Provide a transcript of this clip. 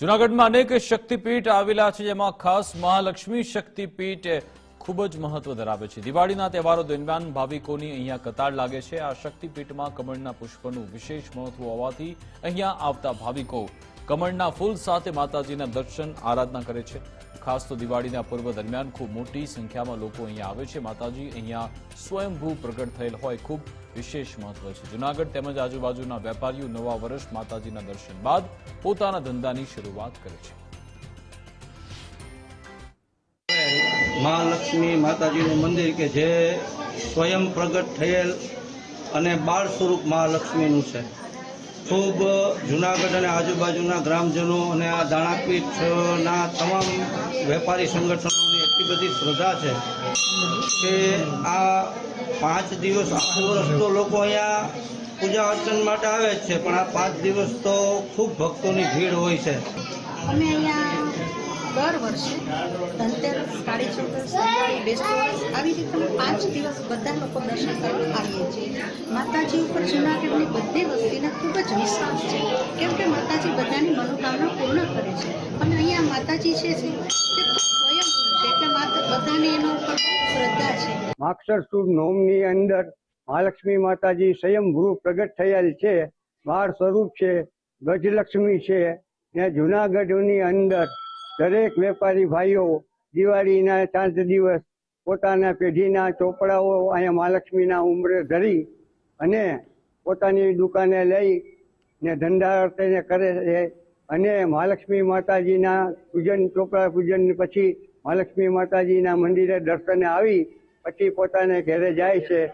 જૂનાગઢમાં અનેક શક્તિપીઠ આવેલા છે, જેમાં ખાસ મહાલક્ષ્મી શક્તિપીઠ ખૂબ જ મહત્વ ધરાવે છે. દિવાળીના તહેવારો દરમિયાન ભાવિકોની અહીંયા કતાર લાગે છે. આ શક્તિપીઠમાં કમળના પુષ્પનું વિશેષ મહત્વ હોવાથી અહીંયા આવતા ભાવિકો કમળના ફૂલ સાથે માતાજીના દર્શન, આરાધના કરે છે. ખાસ તો દિવાળીના પર્વ દરમિયાન ખૂબ મોટી સંખ્યામાં લોકો અહીંયા આવે છે. માતાજી અહીંયા સ્વયંભૂ પ્રગટ થયેલ હોય, ખૂબ વિશેષ મહત્વ છે. જૂનાગઢ તેમજ આજુબાજુના વેપારીઓ નવા વર્ષ માતાજીના દર્શન બાદ પોતાના ધંધાની શરૂઆત કરે છે. મહાલક્ષ્મી માતાજીનું મંદિર કે જે સ્વયં પ્રગટ થયેલ અને બાળ સ્વરૂપ મહાલક્ષ્મીનું છે. ખૂબ જુનાગઢ અને આજુબાજુના ગ્રામજનો અને આ દાણાપીઠના તમામ વેપારી સંગઠનોની એટલી બધી શ્રદ્ધા છે કે આ પાંચ દિવસ આખું વર્ષ તો લોકો અહીંયા પૂજા અર્ચન માટે આવે જ છે, પણ આ પાંચ દિવસ તો ખૂબ ભક્તોની ભીડ હોય છે. દર વર્ષે ધનતેરસ કાળી ચૌદસ બેસતો આવી રીતે પાંચ દિવસ બધા લોકો દર્શન કરવા આવીએ છીએ. માતાજી ઉપર જૂનાગઢની બધી વસ્તીને ખૂબ જ વિશ્વાસ છે. કેમ કે માતાજી બધાની મનોકામના પૂર્ણ કરે છે. અને અહીંયા માતાજી છે નોમની અંદર મહાલક્ષ્મી માતાજી સ્વયંભૂ પ્રગટ થયેલ છે. બાળ સ્વરૂપ છે. ગજલક્ષ્મી છે. ને જુનાગઢની અંદર દરેક વેપારી ભાઈઓ દિવાળીના ચાંદ દિવસ પોતાના પેઢીના ચોપડાઓ અહીંયા મહાલક્ષ્મીના ઉંમરે ધરી અને પોતાની દુકાને લઈ ને ધંધા અર્થે કરે છે. અને મહાલક્ષ્મી માતાજીના પૂજન, ચોપડા પૂજન પછી મહાલક્ષ્મી માતાજીના મંદિરે દર્શને આવી, પછી પોતાને ઘરે જાય છે.